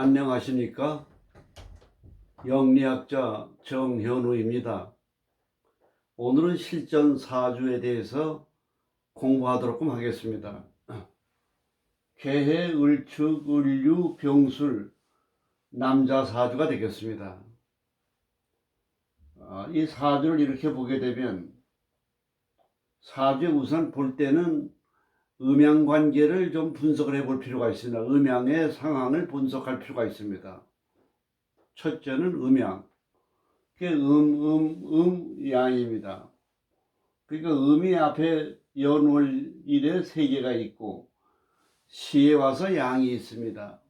안녕하십니까? 영리학자 정현우입니다. 오늘은 실전 사주에 대해서 공부하도록 하겠습니다. 개해, 을축, 을류, 병술, 남자 사주가 되겠습니다. 아, 이 사주를 이렇게 보게 되면 사주에 우선 볼 때는 음양 관계를 좀 분석을 해볼 필요가 있습니다. 음양의 상황을 분석할 필요가 있습니다. 첫째는 음양. 그게 음, 음, 음, 양입니다. 그러니까 음이 앞에 연월 일에 세 개가 있고 시에 와서 양이 있습니다.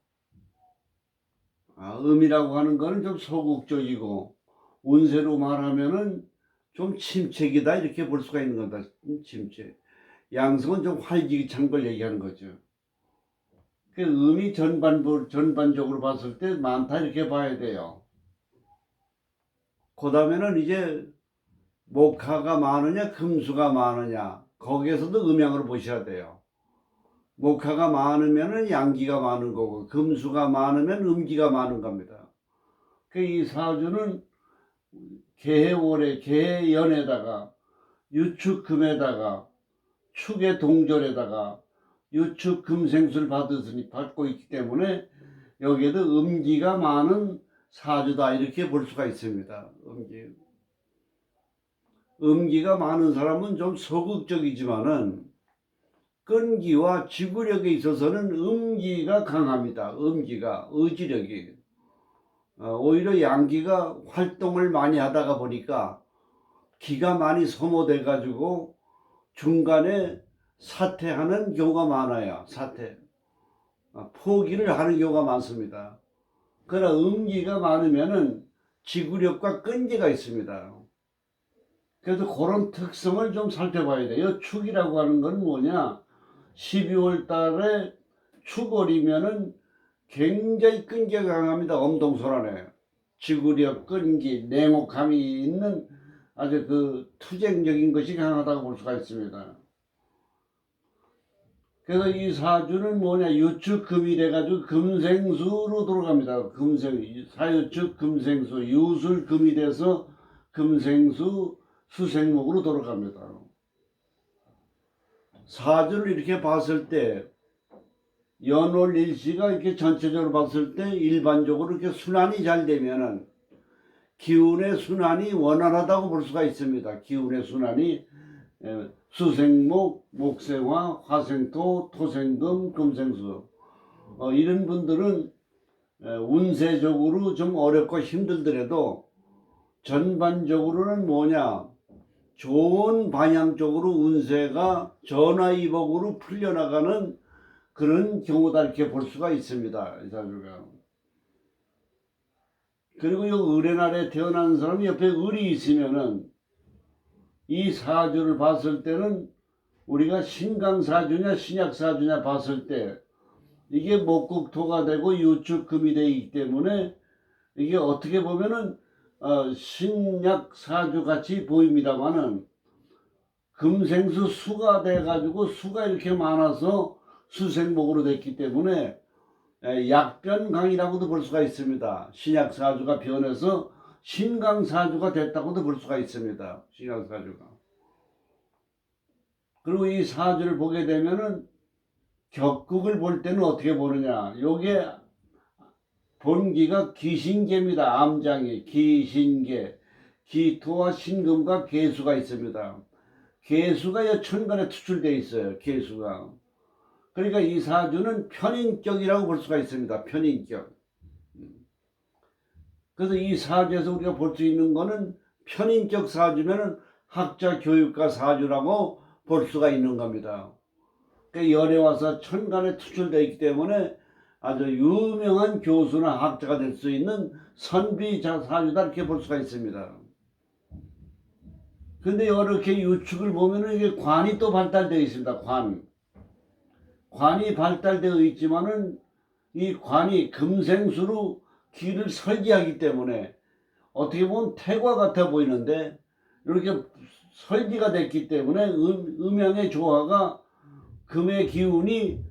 아, 음이라고 하는 거는 좀 소극적이고 운세로 말하면은 좀 침체기다 이렇게 볼 수가 있는 거다. 침체. 양성은 좀 활기찬 걸 얘기하는 거죠. 그 음이 전반, 전반적으로 봤을 때 많다 이렇게 봐야 돼요. 그 다음에는 이제 목화가 많으냐, 금수가 많으냐, 거기에서도 음양으로 보셔야 돼요. 목화가 많으면은 양기가 많은 거고, 금수가 많으면 음기가 많은 겁니다. 그 이 사주는 개해월에, 개해연에다가, 유축금에다가, 축의 동절에다가 유축 금생술 받으니 받고 있기 때문에 여기에도 음기가 많은 사주다 이렇게 볼 수가 있습니다. 음기. 음기가 많은 사람은 좀 소극적이지만은 끈기와 지구력에 있어서는 음기가 강합니다. 음기가 의지력이 어, 오히려 양기가 활동을 많이 하다가 보니까 기가 많이 소모돼 가지고 중간에 사퇴하는 경우가 많아요. 사퇴. 아, 포기를 하는 경우가 많습니다. 그러나 음기가 많으면은 지구력과 끈기가 있습니다. 그래서 그런 특성을 좀 살펴봐야 돼요. 축이라고 하는 건 뭐냐? 12월 달에 축월이면은 굉장히 끈기가 강합니다. 엄동설안에. 지구력, 끈기, 냉혹함이 있는 아주 그 투쟁적인 것이 강하다고 볼 수가 있습니다. 그래서 이 사주는 뭐냐 유축금이 돼가지고 금생수로 돌아갑니다. 금생 사유축 금생수 유술금이 돼서 금생수 수생목으로 돌아갑니다. 사주를 이렇게 봤을 때 연월 일시가 이렇게 전체적으로 봤을 때 일반적으로 이렇게 순환이 잘 되면은 기운의 순환이 원활하다고 볼 수가 있습니다. 기운의 순환이 예, 수생목, 목생화, 화생토, 토생금, 금생수 어, 이런 분들은 예, 운세적으로 좀 어렵고 힘들더라도 전반적으로는 뭐냐 좋은 방향 쪽으로 운세가 전화위복으로 풀려나가는 그런 경우다 이렇게 볼 수가 있습니다. 이 사주가. 그리고 이 을의 날에 태어난 사람이 옆에 을이 있으면은 이 사주를 봤을 때는 우리가 신강사주냐 신약사주냐 봤을 때 이게 목국토가 되고 유축금이 되기 때문에 이게 어떻게 보면은 어, 신약사주 같이 보입니다만은 금생수 수가 돼가지고 수가 이렇게 많아서 수생목으로 됐기 때문에 약변강이라고도 볼 수가 있습니다. 신약사주가 변해서 신강사주가 됐다고도 볼 수가 있습니다. 신약사주가. 그리고 이 사주를 보게 되면은 격국을 볼 때는 어떻게 보느냐. 요게 본기가 기신계입니다. 암장이 기신계. 기토와 신금과 개수가 있습니다. 개수가 천간에 투출되어 있어요. 개수가. 그러니까 이 사주는 편인격이라고 볼 수가 있습니다. 편인격. 그래서 이 사주에서 우리가 볼 수 있는 거는 편인격 사주면은 학자 교육가 사주라고 볼 수가 있는 겁니다. 그 열에 와서 천간에 투출되어 있기 때문에 아주 유명한 교수나 학자가 될 수 있는 선비자 사주다 이렇게 볼 수가 있습니다. 근데 이렇게 유축을 보면은 이게 관이 또 발달되어 있습니다. 관. 관이 발달되어 있지만은 이 관이 금생수로 길을 설계하기 때문에 어떻게 보면 태과 같아 보이는데 이렇게 설계가 됐기 때문에 음, 음양의 조화가 금의 기운이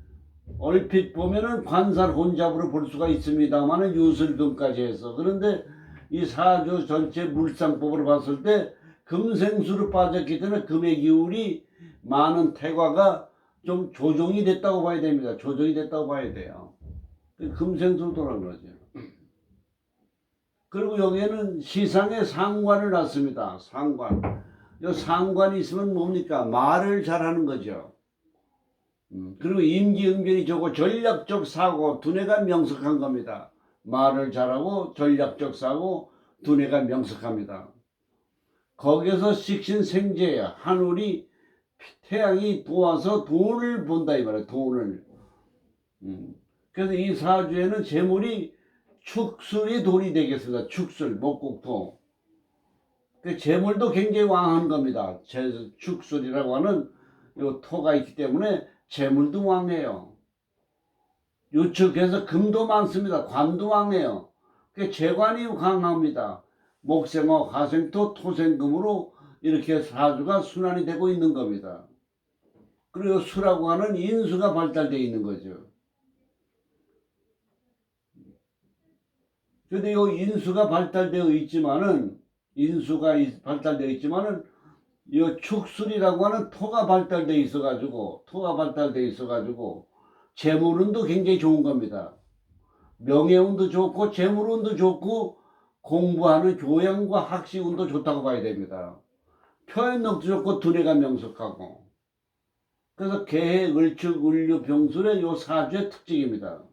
얼핏 보면은 관살 혼잡으로 볼 수가 있습니다만은 유술금까지 해서. 그런데 이 사주 전체 물상법으로 봤을 때 금생수로 빠졌기 때문에 금의 기운이 많은 태과가 좀 조정이 됐다고 봐야 됩니다. 조정이 됐다고 봐야 돼요. 그 돌아간 거죠. 그리고 여기에는 시상에 상관을 놨습니다. 상관. 이 상관이 있으면 뭡니까? 말을 잘하는 거죠. 음, 그리고 임기응변이 좋고 전략적 사고 두뇌가 명석한 겁니다. 말을 잘하고 전략적 사고 두뇌가 명석합니다. 거기에서 식신생재야 하늘이 태양이 도와서 돈을 본다 이 말이야 돈을. 음, 그래서 이 사주에는 재물이 축술이 돈이 되겠습니다. 축술 목국토. 그 재물도 굉장히 왕한 겁니다. 제, 축술이라고 하는 요 토가 있기 때문에 재물도 왕해요. 유축해서 금도 많습니다. 관도 왕해요. 그 재관이 강합니다. 목생어, 화생토, 토생금으로 이렇게 사주가 순환이 되고 있는 겁니다. 그리고 수라고 하는 인수가 발달되어 있는 거죠. 근데 이 인수가 발달되어 있지만은 인수가 이- 발달되어 있지만은 이 축술이라고 하는 토가 발달되어 있어가지고 토가 발달되어 있어가지고 재물운도 굉장히 좋은 겁니다. 명예운도 좋고 재물운도 좋고 공부하는 교양과 학식운도 좋다고 봐야 됩니다. 표현력도 좋고 두뇌가 명석하고 그래서 개해, 을축, 을류, 병술의 요 사주의 특징입니다.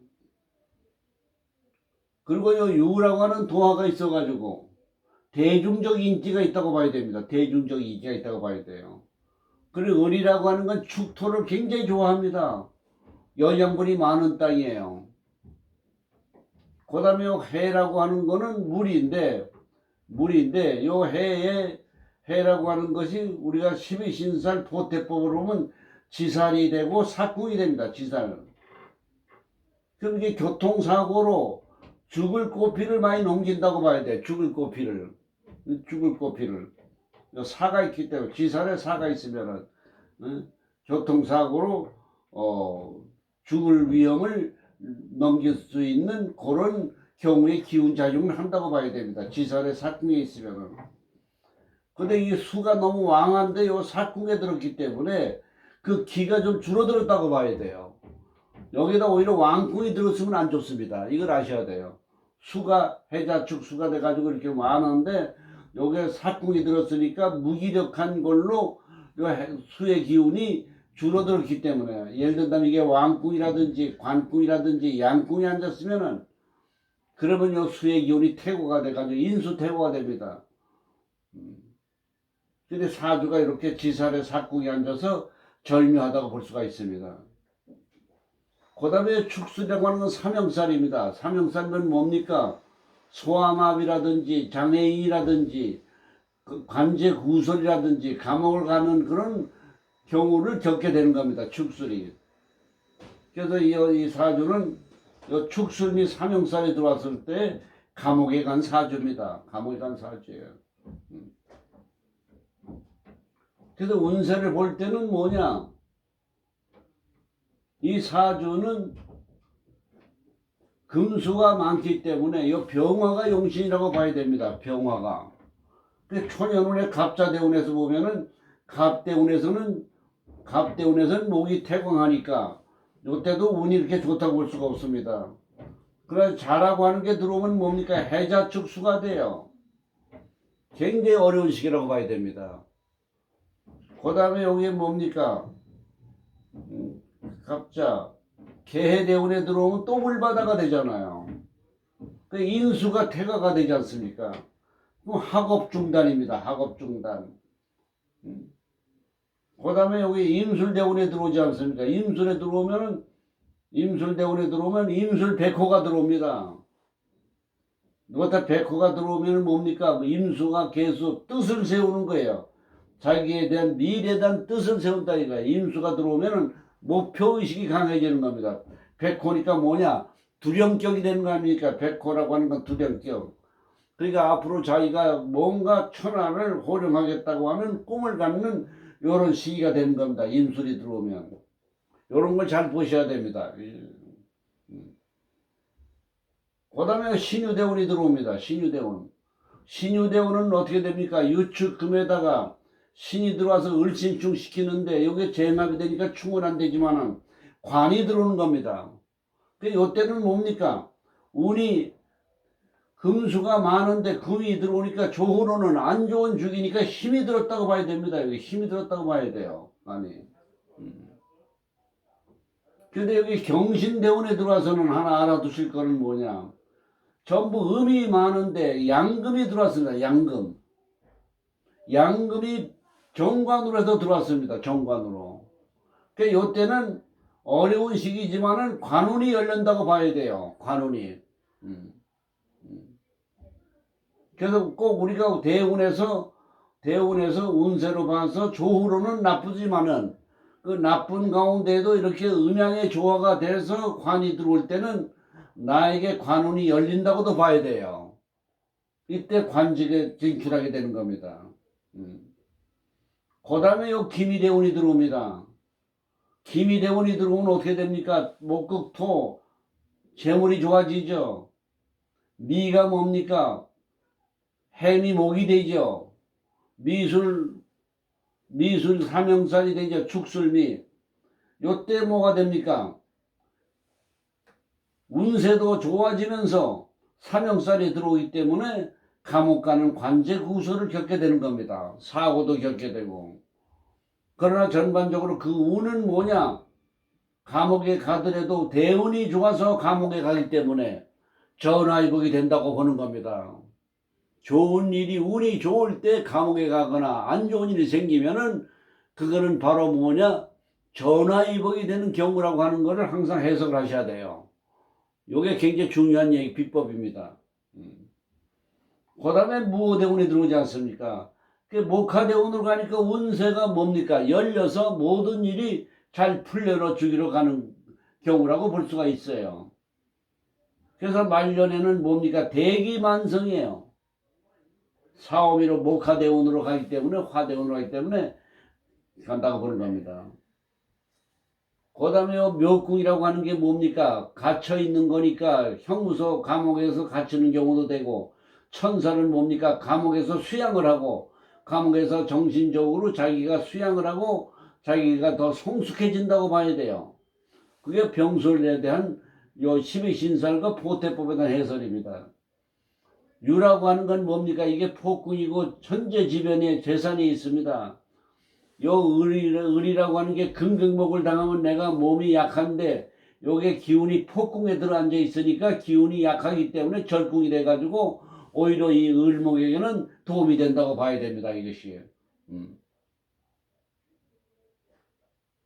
그리고 요 유라고 하는 도화가 있어가지고 대중적 인기가 있다고 봐야 됩니다. 대중적 인기가 있다고 봐야 돼요. 그리고 을이라고 하는 건 축토를 굉장히 좋아합니다. 영양분이 많은 땅이에요. 그 다음에 요 해라고 하는 거는 물인데, 물인데, 요 해에, 해라고 하는 것이 우리가 12신살 보태법으로 보면 지살이 되고 사궁이 됩니다. 지살. 그럼 이게 교통사고로 죽을 꼬피를 많이 넘긴다고 봐야 돼. 죽을 꼬피를. 죽을 꼬피를. 요 사가 있기 때문에, 지살에 사가 있으면은, 어? 교통사고로, 어, 죽을 위험을 넘길 수 있는 그런 경우에 기운 작용을 한다고 봐야 됩니다. 지살에 사궁에 있으면은. 근데 이 수가 너무 왕한데 요 사궁에 들었기 때문에 그 기가 좀 줄어들었다고 봐야 돼요. 여기다 오히려 왕궁이 들었으면 안 좋습니다. 이걸 아셔야 돼요. 수가 해자축 수가 돼가지고 이렇게 많은데 여기에 사궁이 들었으니까 무기력한 걸로 수의 기운이 줄어들었기 때문에 예를 들면 이게 왕궁이라든지 관궁이라든지 양궁이 앉았으면은 그러면 요 수의 기운이 태고가 돼가지고 인수 태고가 됩니다. 음. 근데 사주가 이렇게 지살의 사궁이 앉아서 절묘하다고 볼 수가 있습니다. 그 다음에 축수라고 하는 건 삼형살입니다. 삼형살은 뭡니까? 소아마비라든지 장애인이라든지 그 관제 구설이라든지 감옥을 가는 그런 경우를 겪게 되는 겁니다. 축술이. 그래서 이, 이 사주는 이 축술 및 삼형살이 들어왔을 때 감옥에 간 사주입니다. 감옥에 간 사주예요. 음. 그래서 운세를 볼 때는 뭐냐? 이 사주는 금수가 많기 때문에 이 병화가 용신이라고 봐야 됩니다. 병화가. 그 초년운의 갑자대운에서 보면은 갑대운에서는 갑대운에서는 목이 태광하니까 이때도 운이 이렇게 좋다고 볼 수가 없습니다. 그래서 자라고 하는 게 들어오면 뭡니까 해자축수가 돼요. 굉장히 어려운 시기라고 봐야 됩니다. 그 다음에 여기에 뭡니까 음, 갑자 개해대운에 들어오면 또 물바다가 되잖아요. 그 인수가 태가가 되지 않습니까? 학업 중단입니다. 학업 중단. 음. 그 다음에 여기 임술대운에 들어오지 않습니까? 임술에 들어오면은 임술대운에 들어오면 임술백호가 들어옵니다. 누가 백호가 들어오면 뭡니까? 임수가 계속 뜻을 세우는 거예요. 자기에 대한 미래에 대한 뜻을 세운다 이거야. 임수가 들어오면은 목표 의식이 강해지는 겁니다. 백호니까 뭐냐? 두령격이 되는 거 아닙니까? 백호라고 하는 건 두령격. 그러니까 앞으로 자기가 뭔가 천하를 호령하겠다고 하는 꿈을 갖는 이런 시기가 되는 겁니다. 임술이 들어오면. 이런 걸 잘 보셔야 됩니다. 그 다음에 신유대운이 들어옵니다. 신유대운. 신유대운은 어떻게 됩니까? 유축금에다가 신이 들어와서 을신충 시키는데 이게 제합이 되니까 충은 안 되지만은 관이 들어오는 겁니다. 그 요때는 뭡니까? 운이 금수가 많은데 금이 들어오니까 조후로는 안 좋은 죽이니까 힘이 들었다고 봐야 됩니다. 여기 힘이 들었다고 봐야 돼요. 아니. 음. 근데 여기 경신대운에 들어와서는 하나 알아두실 거는 뭐냐? 전부 음이 많은데 양금이 들어왔습니다. 양금. 양금이 정관으로 해서 들어왔습니다. 정관으로. 그 요때는 어려운 시기지만은 관운이 열린다고 봐야 돼요. 관운이. 음. 음. 그래서 꼭 우리가 대운에서 대운에서 운세로 봐서 조후로는 나쁘지만은 그 나쁜 가운데도 이렇게 음양의 조화가 돼서 관이 들어올 때는 나에게 관운이 열린다고도 봐야 돼요. 이때 관직에 진출하게 되는 겁니다. 음. 그 다음에 요 기미대운이 들어옵니다. 기미대운이 들어오면 어떻게 됩니까? 목극토, 재물이 좋아지죠. 미가 뭡니까? 햄이 목이 되죠. 미술, 미술 삼형살이 되죠. 축술미. 요때 뭐가 됩니까? 운세도 좋아지면서 삼형살이 들어오기 때문에 감옥 가는 관제 구설을 겪게 되는 겁니다. 사고도 겪게 되고. 그러나 전반적으로 그 운은 뭐냐? 감옥에 가더라도 대운이 좋아서 감옥에 가기 때문에 전화위복이 된다고 보는 겁니다. 좋은 일이 운이 좋을 때 감옥에 가거나 안 좋은 일이 생기면은 그거는 바로 뭐냐? 전화위복이 되는 경우라고 하는 것을 항상 해석을 하셔야 돼요. 이게 굉장히 중요한 얘기 비법입니다. 음. 그 다음에 무호대운이 들어오지 않습니까? 그 목화대운으로 가니까 운세가 뭡니까? 열려서 모든 일이 잘 풀려러 주기로 가는 경우라고 볼 수가 있어요. 그래서 말년에는 뭡니까? 대기만성이에요. 사오미로 목화대운으로 가기 때문에 화대운으로 가기 때문에 간다고 보는 겁니다. 그 다음에 묘궁이라고 하는 게 뭡니까? 갇혀 있는 거니까 형무소 감옥에서 갇히는 경우도 되고 천사는 뭡니까? 감옥에서 수양을 하고 감옥에서 정신적으로 자기가 수양을 하고 자기가 더 성숙해진다고 봐야 돼요. 그게 병술에 대한 요 12신설과 포태법에 대한 해설입니다. 유라고 하는 건 뭡니까? 이게 폭군이고 천재지변에 재산이 있습니다. 요 을이, 을이라고 하는 게 금경목을 당하면 내가 몸이 약한데 요게 기운이 폭궁에 들어앉아 있으니까 기운이 약하기 때문에 절궁이 돼가지고 오히려 이 을목에게는 도움이 된다고 봐야 됩니다. 이것이. 음.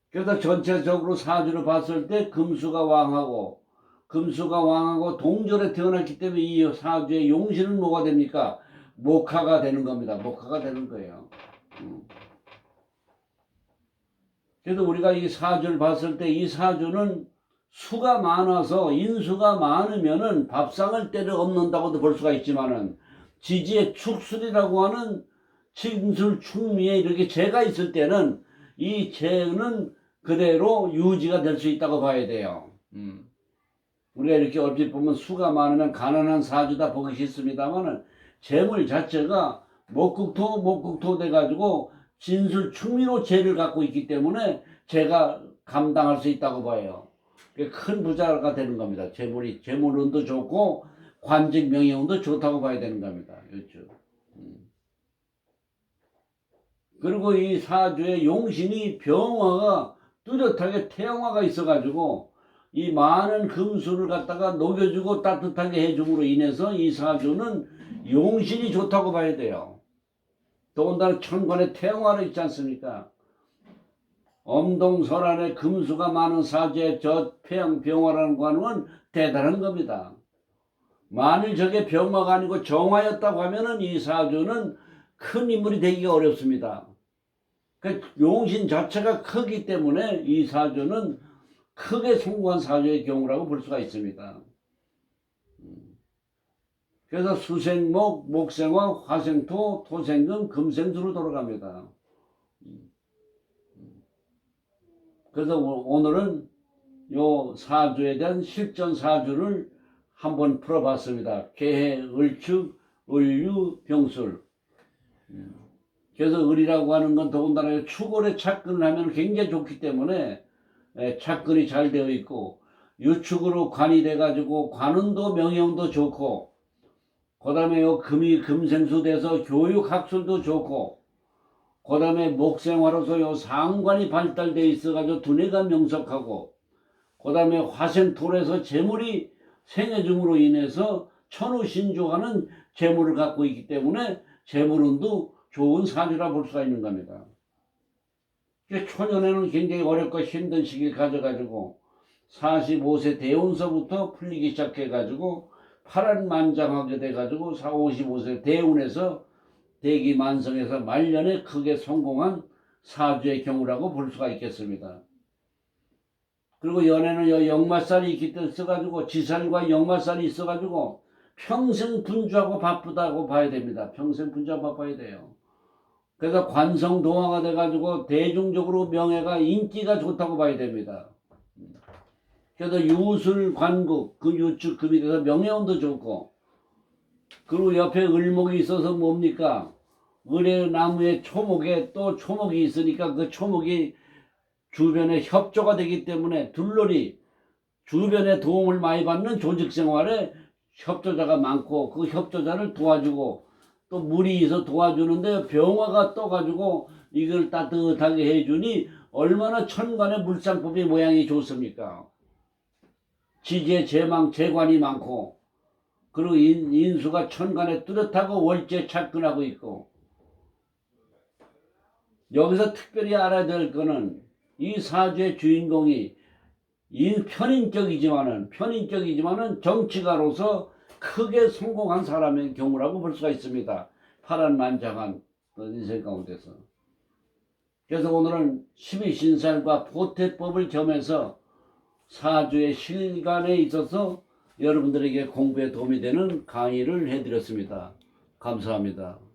그래서 전체적으로 사주를 봤을 때 금수가 왕하고 금수가 왕하고 동절에 태어났기 때문에 이 사주의 용신은 뭐가 됩니까? 목화가 되는 겁니다. 목화가 되는 거예요. 음. 그래서 우리가 이 사주를 봤을 때 이 사주는 수가 많아서 인수가 많으면은 밥상을 때려 없는다고도 볼 수가 있지만은 지지의 축술이라고 하는 진술 충미에 이렇게 재가 있을 때는 이 재는 그대로 유지가 될 수 있다고 봐야 돼요. 음. 우리가 이렇게 얼핏 보면 수가 많으면 가난한 사주다 보기 싫습니다만은 재물 자체가 목국토 목국토 돼가지고 진술 충미로 재를 갖고 있기 때문에 제가 감당할 수 있다고 봐요. 큰 부자가 되는 겁니다. 재물이 재물운도 좋고 관직 명예운도 좋다고 봐야 되는 겁니다. 그렇죠. 음. 그리고 이 사주의 용신이 병화가 뚜렷하게 태양화가 있어가지고 이 많은 금수를 갖다가 녹여주고 따뜻하게 해줌으로 인해서 이 사주는 용신이 좋다고 봐야 돼요. 더군다나 천관에 태양화를 있지 않습니까? 엄동설안에 금수가 많은 사주의 저 폐양병화라는 관은 대단한 겁니다. 만일 저게 병화가 아니고 정화였다고 하면은 이 사주는 큰 인물이 되기가 어렵습니다. 그 용신 자체가 크기 때문에 이 사주는 크게 성공한 사주의 경우라고 볼 수가 있습니다. 그래서 수생목, 목생화, 화생토, 토생금, 금생수로 돌아갑니다. 그래서 오- 오늘은 요 사주에 대한 실전 사주를 한번 풀어봤습니다. 개해, 을축, 을유, 병술. 음. 그래서 을이라고 하는 건 더군다나 축월에 착근을 하면 굉장히 좋기 때문에 에, 착근이 잘 되어 있고 유축으로 관이 돼가지고 관운도 명예운도 좋고 그 다음에 요 금이 금생수 돼서 교육 학술도 좋고 그 다음에 목생화로서 요 상관이 발달돼 있어가지고 두뇌가 명석하고 그 다음에 화생토에서 재물이 생해줌으로 인해서 천우신주하는 재물을 갖고 있기 때문에 재물운도 좋은 사주라 볼 수가 있는 겁니다. 초년에는 굉장히 어렵고 힘든 시기를 가져가지고 45세 대운서부터 풀리기 시작해가지고 파란만장하게 돼가지고 4, 55세 대운에서 대기 만성에서 말년에 크게 성공한 사주의 경우라고 볼 수가 있겠습니다. 그리고 연애는 여 역마살이 있기 때문에 써가지고 지살과 역마살이 있어가지고 평생 분주하고 바쁘다고 봐야 됩니다. 평생 분주하고 바빠야 돼요. 그래서 관성 동화가 돼가지고 대중적으로 명예가 인기가 좋다고 봐야 됩니다. 그래서 유술 관국 그 유축 금이 돼서 명예운도 좋고 그리고 옆에 을목이 있어서 뭡니까? 을의 나무에 초목에 또 초목이 있으니까 그 초목이 주변에 협조가 되기 때문에 둘러리 주변에 도움을 많이 받는 조직 생활에 협조자가 많고 그 협조자를 도와주고 또 물이 있어 도와주는데 병화가 떠가지고 이걸 따뜻하게 해주니 얼마나 천간의 물상법이 모양이 좋습니까? 지지에 제망 재관이 많고 그리고 인, 인수가 천간에 뚜렷하고 월제 착근하고 있고 여기서 특별히 알아야 될 거는 이 사주의 주인공이 인 편인적이지만은 편인적이지만은 정치가로서 크게 성공한 사람의 경우라고 볼 수가 있습니다. 파란만장한 그 인생 가운데서. 그래서 오늘은 12신살과 보태법을 겸해서 사주의 실간에 있어서 여러분들에게 공부에 도움이 되는 강의를 해드렸습니다. 감사합니다.